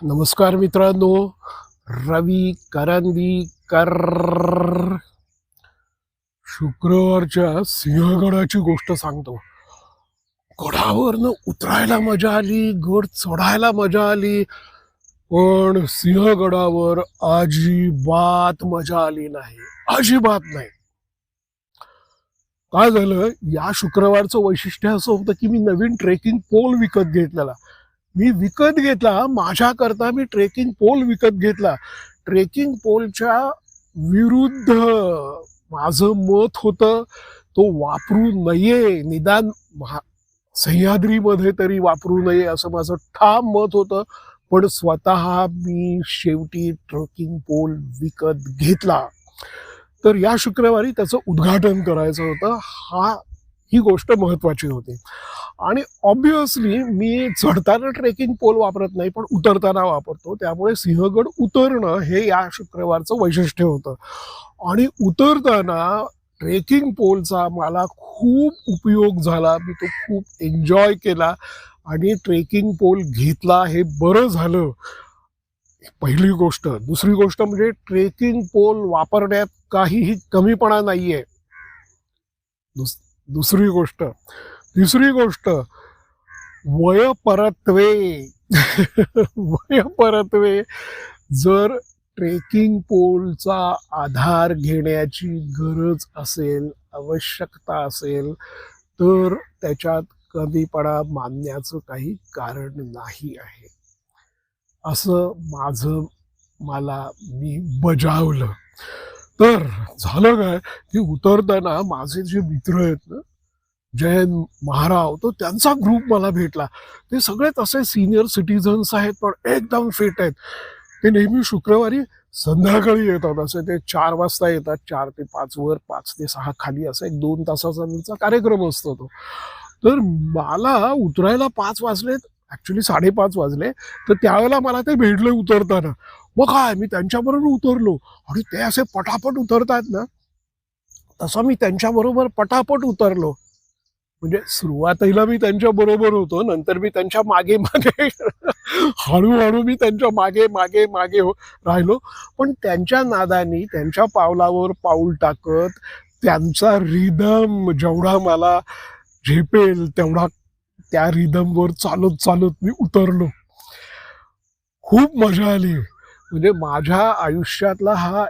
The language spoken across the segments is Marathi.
नमस्कार मित्रांनो. रवी करंदीकर. शुक्रवारच्या सिंहगडाची गोष्ट सांगतो. गडावरनं उतरायला मजा आली गड चढायला मजा आली पण सिंहगडावर अजिबात मजा आली नाही. अजिबात नाही. काय झालं? या शुक्रवारचं वैशिष्ट्य असं होतं की मी नवीन ट्रेकिंग पोल विकत घेतलेला. मी विकत घेतला माझ्याकरता मी ट्रेकिंग पोल विकत घेतला. ट्रेकिंग पोलच्या विरुद्ध माझं मत होतं तो वापरू नये निदान सह्याद्रीमध्ये तरी वापरू नये असं माझं ठाम मत होतं पण स्वतः मी शेवटी ट्रेकिंग पोल विकत घेतला. तर या शुक्रवारी त्याचं उद्घाटन करायचं होतं. हा ही गोष्ट महत्वाची होती. आणि ऑब्विसली मी चढताना ट्रेकिंग पोल वापरत नाही पण उतरताना वापरतो. त्यामुळे सिंहगड उतरणं हे या शुक्रवारचं वैशिष्ट्य होतं. आणि उतरताना ट्रेकिंग पोलचा मला खूप उपयोग झाला. मी तो खूप एन्जॉय केला आणि ट्रेकिंग पोल घेतला हे बरं झालं. पहिली गोष्ट. दुसरी गोष्ट म्हणजे ट्रेकिंग पोल वापरण्यात काहीही कमीपणा नाही आहे दुस दुसरी गोष्ट. तिसरी गोष्ट वयपरत्वे. वयपरत्वे. जर ट्रेकिंग पोलचा आधार घेण्याची गरज असेल आवश्यकता असेल तर त्याच्यात कधीपणा मानण्याचं काही कारण नाही आहे. असं माझं मला मी बजावलं. तर झालं काय की उतरताना माझे जे मित्र आहेत ना जयंत महाराव तो त्यांचा ग्रुप मला भेटला. ते सगळे तसे सिनियर सिटीजन्स आहेत पण एकदम फिट आहेत. ते नेहमी शुक्रवारी संध्याकाळी येतात असे ते चार वाजता येतात. चार ते पाच वर पाच ते सहा खाली असा एक दोन तासाचा त्यांचा कार्यक्रम असतो तो. तर मला उतरायला पाच वाजलेत ऍक्च्युली साडेपाच वाजले तर त्यावेळेला मला ते भेटले उतरताना. मग काय मी त्यांच्याबरोबर उतरलो. आणि ते असे पटापट उतरतात ना तसं मी त्यांच्याबरोबर पटापट उतरलो. म्हणजे सुरुवातीला मी त्यांच्या बरोबर होतो नंतर मी त्यांच्या मागे मागे हळूहळू मी त्यांच्या मागे मागे मागे हो- राहिलो. पण त्यांच्या नादानी त्यांच्या पावलावर पाऊल टाकत त्यांचा रिदम जेवढा मला झेपेल तेवढा त्या रिदमवर चालत चालत मी उतरलो. खूप मजा आली. म्हणजे माझ्या आयुष्यातला हा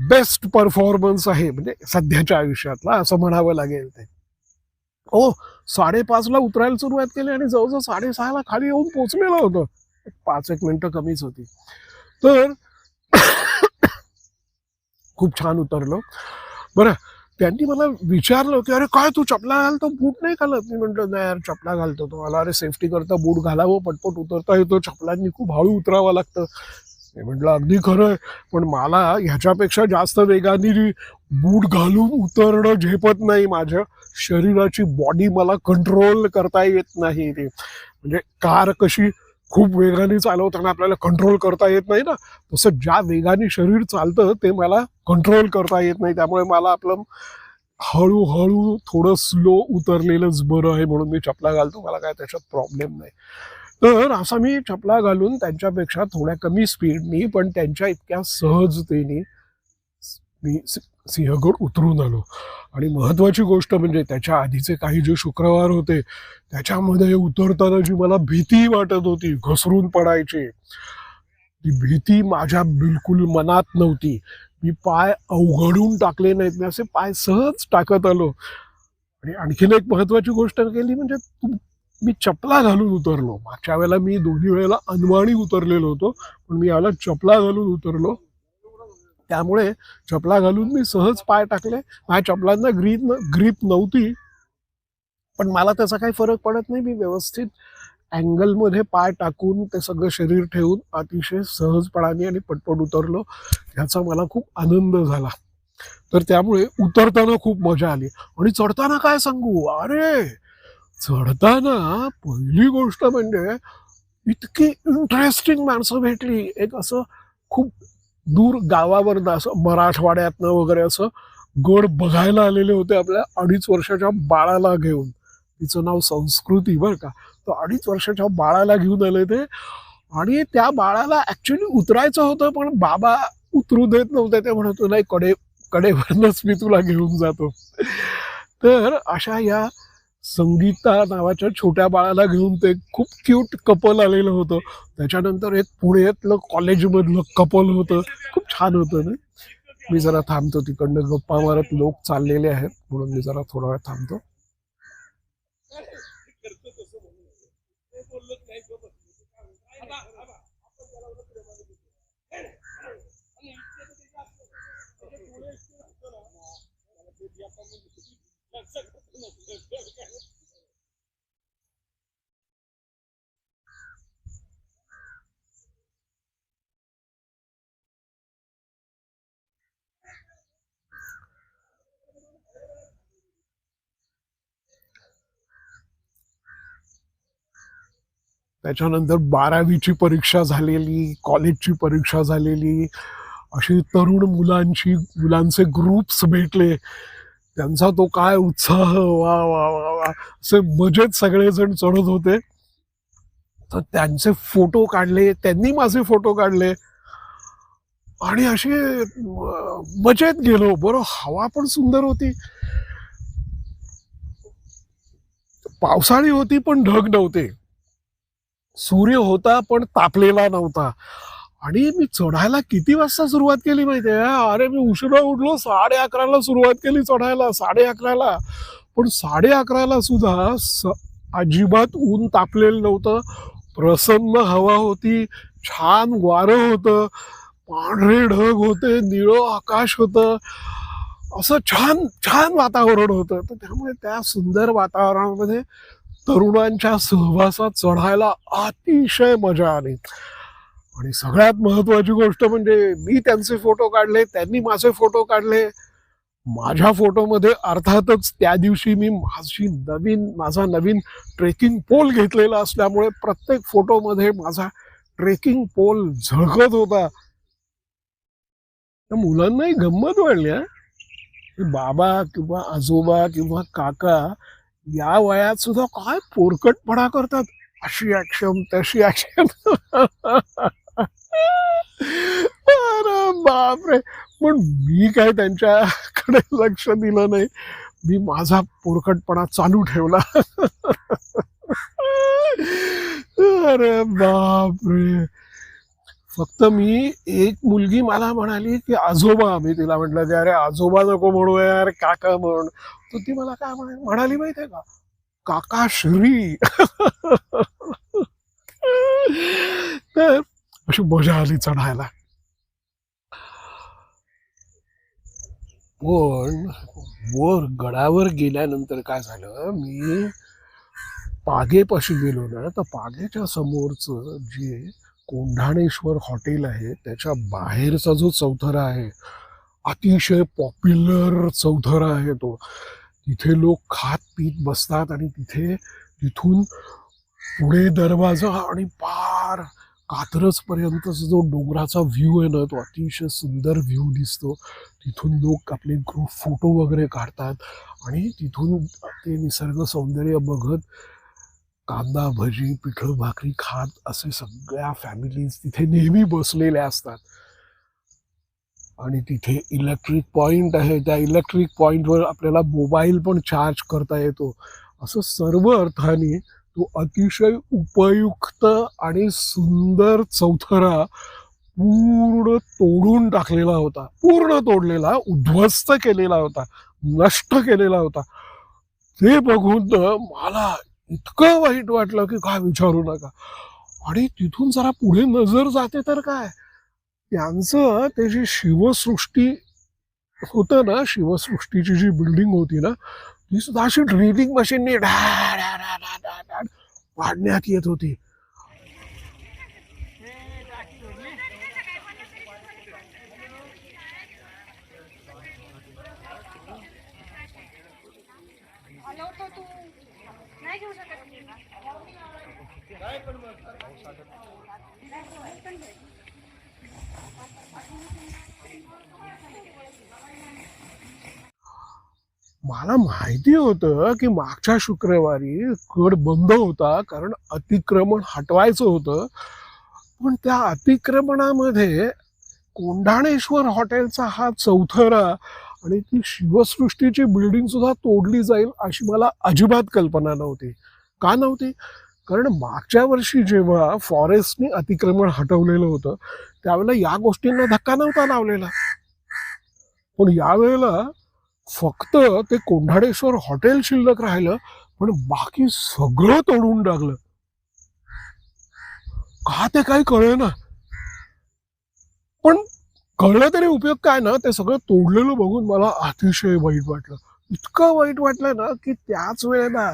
बेस्ट परफॉर्मन्स आहे. म्हणजे सध्याच्या आयुष्यातला असं म्हणावं लागेल ते. हो साडेपाचला उतरायला सुरुवात केली आणि जवळजवळ साडेसहाला खाली येऊन पोचलेलं होतं. पाच एक मिनटं कमीच होती. तर खूप छान उतरलो. बरं त्यांनी मला विचारलं की अरे काय तू चपला घालतो? बूट नाही घालत? मी म्हटलं नाही यार चपला घालतो. तो मला अरे सेफ्टी करता बूट घालावं हो, पटपट उतरता येतो. चपलांनी खूप हळू उतरावं लागतं. मी म्हटलं अगदी खरं आहे. पण मला ह्याच्यापेक्षा जास्त वेगाने बूट घालून उतरणं झेपत नाही माझ्या शरीराची बॉडी मला कंट्रोल करता येत नाही ते म्हणजे कार कशी खूप वेगाने चालवताना आपल्याला कंट्रोल करता येत नाही ना तसं ज्या वेगाने शरीर चालतं ते मला कंट्रोल करता येत नाही. त्यामुळे मला आपलं हळूहळू थोडं स्लो उतरलेलंच बरं आहे म्हणून मी चपला घालतो. मला काय त्याच्यात प्रॉब्लेम नाही. तर असा मी चपला घालून त्यांच्यापेक्षा थोड्या कमी स्पीडनी पण त्यांच्या इतक्या सहजतेने मी सिंहगड उतरून आलो. आणि महत्वाची गोष्ट म्हणजे त्याच्या आधीचे काही जे शुक्रवार होते त्याच्यामध्ये उतरताना जी मला भीती वाटत होती घसरून पडायची ती भीती माझ्या बिलकुल मनात नव्हती. मी पाय अवघडून टाकले नाहीत. मी असे पाय सहज टाकत आलो. आणि आणखीन एक महत्वाची गोष्ट केली म्हणजे मी चपला घालून उतरलो. मागच्या वेळेला मी दोन्ही वेळेला अनवाणी उतरलेलो होतो पण मी याला चपला घालून उतरलो. त्यामुळे चपला घालून मी सहज पाय टाकले. माझ्या चपलांना ग्रीप ग्रीप नव्हती. पण मला त्याचा काही फरक पडत नाही. मी व्यवस्थित अँगलमध्ये पाय टाकून ते सगळं शरीर ठेवून अतिशय सहजपणाने आणि पटपट उतरलो. ह्याचा मला खूप आनंद झाला. तर त्यामुळे उतरताना खूप मजा आली. आणि चढताना काय सांगू? अरे! चढताना पहिली गोष्ट म्हणजे इतकी इंटरेस्टिंग माणसं भेटली. एक असं खूप दूर गावावरनं असं मराठवाड्यातनं वगैरे असं गड बघायला आलेले होते आपल्या अडीच वर्षाच्या बाळाला घेऊन. तिचं नाव संस्कृती बरं का. तर अडीच वर्षाच्या बाळाला घेऊन आले ते. आणि त्या बाळाला ऍक्च्युली उतरायचं होतं पण बाबा उतरू देत नव्हते. ते म्हणत नाही कडे कडेवरनच मी तुला घेऊन जातो. तर अशा या संगीता नावाच्या छोट्या बाळाला घेऊन ते खूप क्यूट कपल आलेलं होतं त्याच्यानंतर एक पुण्यातलं कॉलेजमधलं कपल होतं खूप छान होतं ना मी जरा थांबतो तिकडनं गप्पा मारत लोक चाललेले आहेत म्हणून मी जरा थोडा वेळ थांबतो त्याच्यानंतर बारावीची परीक्षा झालेली कॉलेजची परीक्षा झालेली. अशी तरुण मुलांची मुलांचे ग्रुप्स भेटले. त्यांचा तो काय उत्साह वा वा वा वा. असे मजेत सगळेजण चढत होते. तर त्यांचे फोटो काढले त्यांनी माझे फोटो काढले. आणि असे मजेत गेलो. बरं हवा पण सुंदर होती. पावसाळी होती पण ढग नव्हते. सूर्य होता पण तापलेला नव्हता. आणि मी चढायला किती वाजता सुरुवात केली माहितीये? अरे मी उशिरा उठलो साडे अकराला सुरुवात केली चढायला साडे अकराला. पण साडे अकराला सुद्धा स- अजिबात ऊन तापलेलं नव्हतं. प्रसन्न हवा होती छान वारं होतं पांढरे ढग होते निळं आकाश होतं. असं छान छान वातावरण होतं. तर त्यामुळे त्या सुंदर वातावरणामध्ये तरुणांच्या सहवासात चढायला अतिशय मजा आली. आणि सगळ्यात महत्वाची गोष्ट म्हणजे मी त्यांचे फोटो काढले त्यांनी माझे फोटो काढले. माझ्या फोटोमध्ये अर्थातच त्या दिवशी मी माझी नवीन माझा नवीन ट्रेकिंग पोल घेतलेला असल्यामुळे प्रत्येक फोटोमध्ये माझा ट्रेकिंग पोल झळकत होता. त्या मुलांनाही गंमत वाढली की बाबा किंवा आजोबा किंवा काका या वयात सुद्धा काय पोरकटपणा करतात. अशी ऍक्शन तशी ऍक्शन बापरे. पण मी काय त्यांच्याकडे लक्ष दिलं नाही. मी माझा पोरकटपणा चालू ठेवला. अरे बापरे. फक्त मी एक मुलगी मला म्हणाली की आजोबा मी तिला म्हटलं की अरे आजोबा नको म्हणू यार काका म्हण. तर ती मला काय म्हणाली? म्हणाली माहितीये का? काका श्री. तर अशी मजा आली चढायला. पण वर गडावर गेल्यानंतर काय झालं मी पागेपाशी गेलो ना तर पागेच्या समोरचं जे कोंढाणेश्वर हॉटेल आहे त्याच्या बाहेरचा जो चौथरा आहे अतिशय पॉप्युलर चौथरा आहे तो. तिथे लोक खात पीत बसतात आणि तिथे तिथून पुणे दरवाजा आणि पार कात्रज पर्यंतचा जो डोंगराचा व्ह्यू आहे ना तो अतिशय सुंदर व्ह्यू दिसतो. तिथून लोक आपले ग्रुप फोटो वगैरे काढतात आणि तिथून ते निसर्ग सौंदर्य बघत कांदा भजी पिठलं भाकरी खात असे सगळ्या फॅमिलीज तिथे नेहमी बसलेल्या असतात. आणि तिथे इलेक्ट्रिक पॉईंट आहे. त्या इलेक्ट्रिक पॉईंटवर आपल्याला मोबाईल पण चार्ज करता येतो. असं सर्व अर्थाने तो अतिशय उपयुक्त आणि सुंदर चौथरा पूर्ण तोडून टाकलेला होता. पूर्ण तोडलेला उद्ध्वस्त केलेला होता नष्ट केलेला होता. ते बघून मला इतकं वाईट वाटलं की काय विचारू नका. आणि तिथून जरा पुढे नजर जाते तर काय? त्यांचं ते जी शिवसृष्टी होतं ना शिवसृष्टीची जी बिल्डिंग होती ना ही सुद्धा अशी ड्रिलिंग मशीनने ढा ढा पाडण्यात येत होती मला माहिती होतं की मागच्या शुक्रवारी गड बंद होता कारण अतिक्रमण हटवायचं होतं. पण त्या अतिक्रमणामध्ये कोंढाणेश्वर हॉटेलचा हा चौथरा आणि ती शिवसृष्टीची बिल्डिंग सुद्धा तोडली जाईल अशी मला अजिबात कल्पना नव्हती. का नव्हती? कारण मागच्या वर्षी जेव्हा फॉरेस्टने अतिक्रमण हटवलेलं होतं त्यावेळेला या गोष्टींना धक्का नव्हता लावलेला. पण यावेळेला फक्त ते कोंढाडेश्वर हॉटेल शिल्लक राहिलं पण बाकी सगळं तोडून टाकलं. का ते काही कळे ना पण कळलं तरी उपयोग काय ना ते सगळं तोडलेलं बघून मला अतिशय वाईट वाटलं. इतकं वाईट वाटलं ना की त्याच वेळेला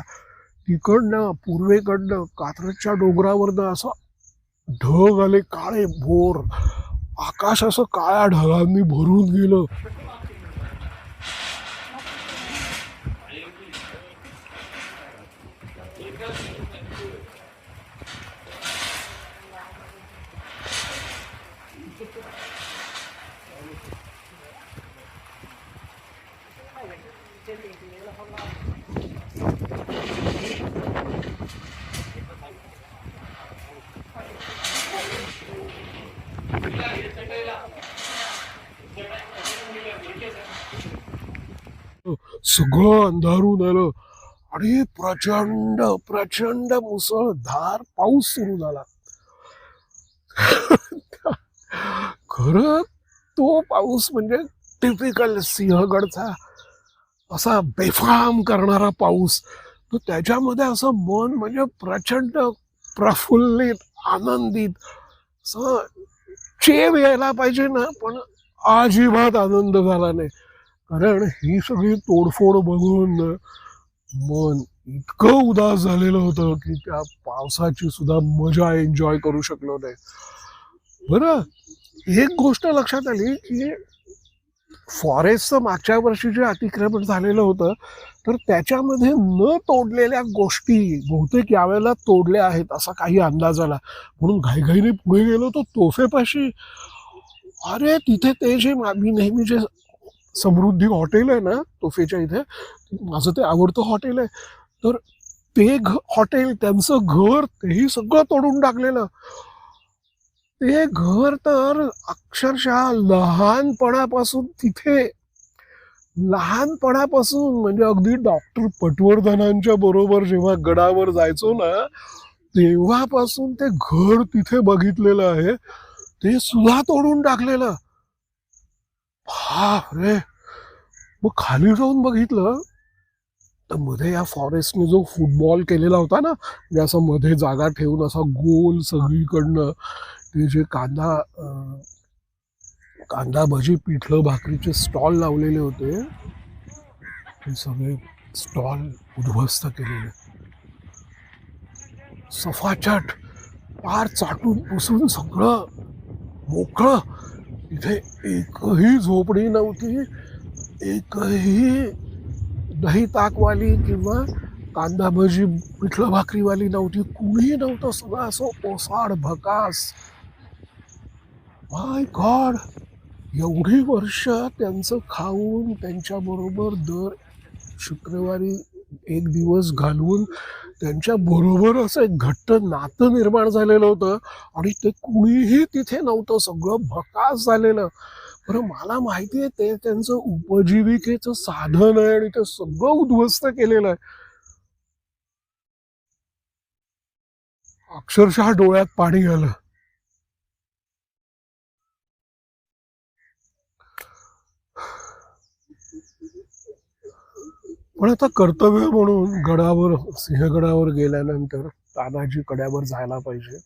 तिकडनं पूर्वेकडनं कात्रजच्या डोंगरावरनं असं ढग आले काळे भोर. आकाश असं काळ्या ढगांनी भरून गेलं. सगळं अंधारून आलं. आणि प्रचंड प्रचंड मुसळधार पाऊस सुरू झाला. खर तो पाऊस म्हणजे टिपिकल सिंहगडचा असा बेफाम करणारा पाऊस. तर त्याच्यामध्ये असं मन म्हणजे प्रचंड प्रफुल्लित आनंदित असं चेव यायला पाहिजे ना पण अजिबात आनंद झाला नाही. कारण ही सगळी तोडफोड बघून मन इतकं उदास झालेलं होतं की त्या पावसाची सुद्धा मजा एन्जॉय करू शकलो नाही. बरं एक गोष्ट लक्षात आली की फॉरेस्टचं मागच्या वर्षी जे अतिक्रमण झालेलं होतं तर त्याच्यामध्ये न तोडलेल्या गोष्टी बहुतेक यावेळेला तोडल्या आहेत असा काही अंदाज आला. म्हणून घाईघाईने पुढे गेलो तो तोफेपाशी अरे तिथे ते जे मी नेहमी जे समृद्धी हॉटेल आहे ना तोफेच्या इथे माझं ते आवडतं हॉटेल आहे. तर ते घ हॉटेल त्यांचं घर तेही सगळं तोडून टाकलेलं. ते घर तर अक्षरशः लहानपणापासून तिथे. लहानपणापासून म्हणजे अगदी डॉक्टर पटवर्धनांच्या बरोबर जेव्हा गडावर जायचो ना तेव्हापासून ते घर तिथे बघितलेलं आहे. ते सुद्धा तोडून टाकलेलं. बाप रे. मग खाली जाऊन बघितलं तर मध्ये या फॉरेस्टने जो फुटबॉल केलेला होता ना म्हणजे असं मध्ये जागा ठेवून असा गोल सगळीकडनं ते जे कांदा कांदा भजी पिठलं भाकरीचे स्टॉल लावलेले होते ते सगळे स्टॉल उद्ध्वस्त केलेले. सफाचट पार चाटून पुसून सगळं मोकळं. इथे एकही झोपडी नव्हती एकही दही ताकवाली किंवा कांदा भजी पिठलं भाकरीवाली नव्हती. कुणीही नव्हतं सगळं असं ओसाड भकास माय गॉड एवढी वर्ष त्यांचं खाऊन त्यांच्याबरोबर दर शुक्रवारी एक दिवस घालवून त्यांच्या बरोबर असं एक घट्ट नातं निर्माण झालेलं होतं आणि ते कुणीही तिथे नव्हतं सगळं भकास झालेलं. बरं मला माहिती आहे ते त्यांचं उपजीविकेचं साधन आहे आणि ते सगळं उद्ध्वस्त केलेलं आहे. अक्षरशः डोळ्यात पाणी आलं. पण आता कर्तव्य म्हणून गडावर सिंहगडावर गेल्यानंतर तानाजी कड्यावर जायला पाहिजे.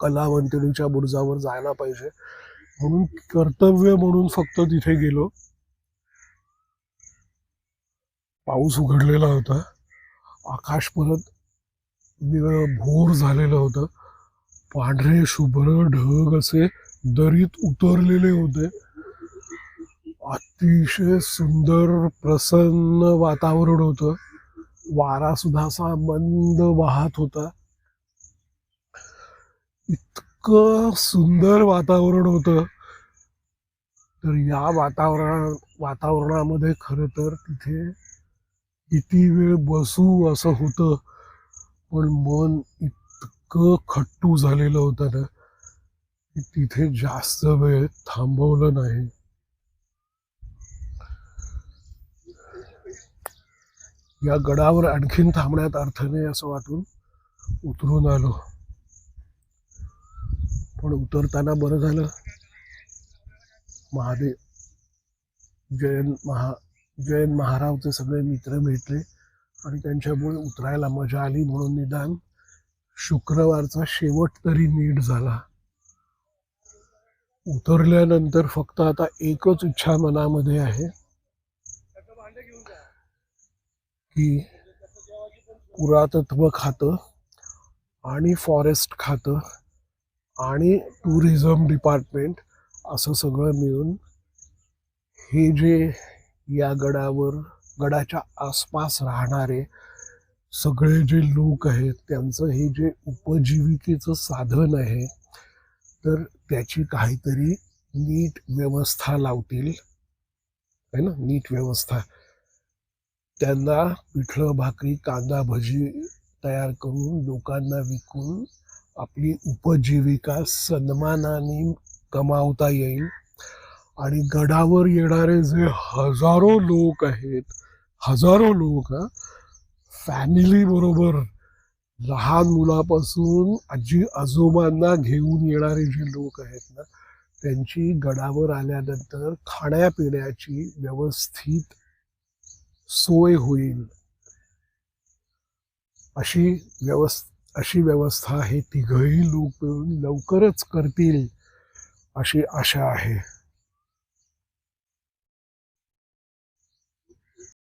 कलावंतिनीच्या बुरुजावर जायला पाहिजे. म्हणून कर्तव्य म्हणून फक्त तिथे गेलो. पाऊस उघडलेला होता. आकाश परत भोर झालेलं होतं. पांढरे शुभ्र ढग असे दरीत उतरलेले होते. अतिशय सुंदर प्रसन्न वातावरण होतं. वारा सुद्धा असा मंद वाहत होता. इतकं सुंदर वातावरण होतं. तर या वातावरण वातावरणामध्ये खरं तर तिथे किती वेळ बसू असं होतं. पण मन इतकं खट्टू झालेलं होतं ना तिथे जास्त वेळ थांबवलं नाही. या गडावर आणखीन थांबण्यात अर्थ नाही असं वाटून उतरून आलो. पण उतरताना बरं झालं. महादेव जयंत महा जयंत महारावचे सगळे मित्र भेटले आणि त्यांच्यामुळे उतरायला मजा आली म्हणून निदान शुक्रवारचा शेवट तरी नीट झाला. उतरल्यानंतर फक्त आता एकच इच्छा मनामध्ये आहे. की पुरातत्व खातं आणि फॉरेस्ट खातं आणि टुरिझम डिपार्टमेंट असं सगळं मिळून हे जे या गडावर गडाच्या आसपास राहणारे सगळे जे लोक आहेत त्यांचं हे जे उपजीविकेचं साधन आहे तर त्याची काहीतरी नीट व्यवस्था लावतील. है ना? नीट व्यवस्था. त्यांना पिठलं भाकरी कांदा भजी तयार करून लोकांना विकून आपली उपजीविका सन्मानाने कमावता येईल. आणि गडावर येणारे जे हजारो लोक आहेत हजारो लोक फॅमिली बरोबर लहान मुलापासून आजी आजोबांना घेऊन येणारे जे लोक आहेत ना त्यांची गडावर आल्यानंतर खाण्यापिण्याची व्यवस्थित सोय होईल. अशी व्यवस्थ अशी व्यवस्था हे तिघही लोक लवकरच करतील अशी आशा आहे.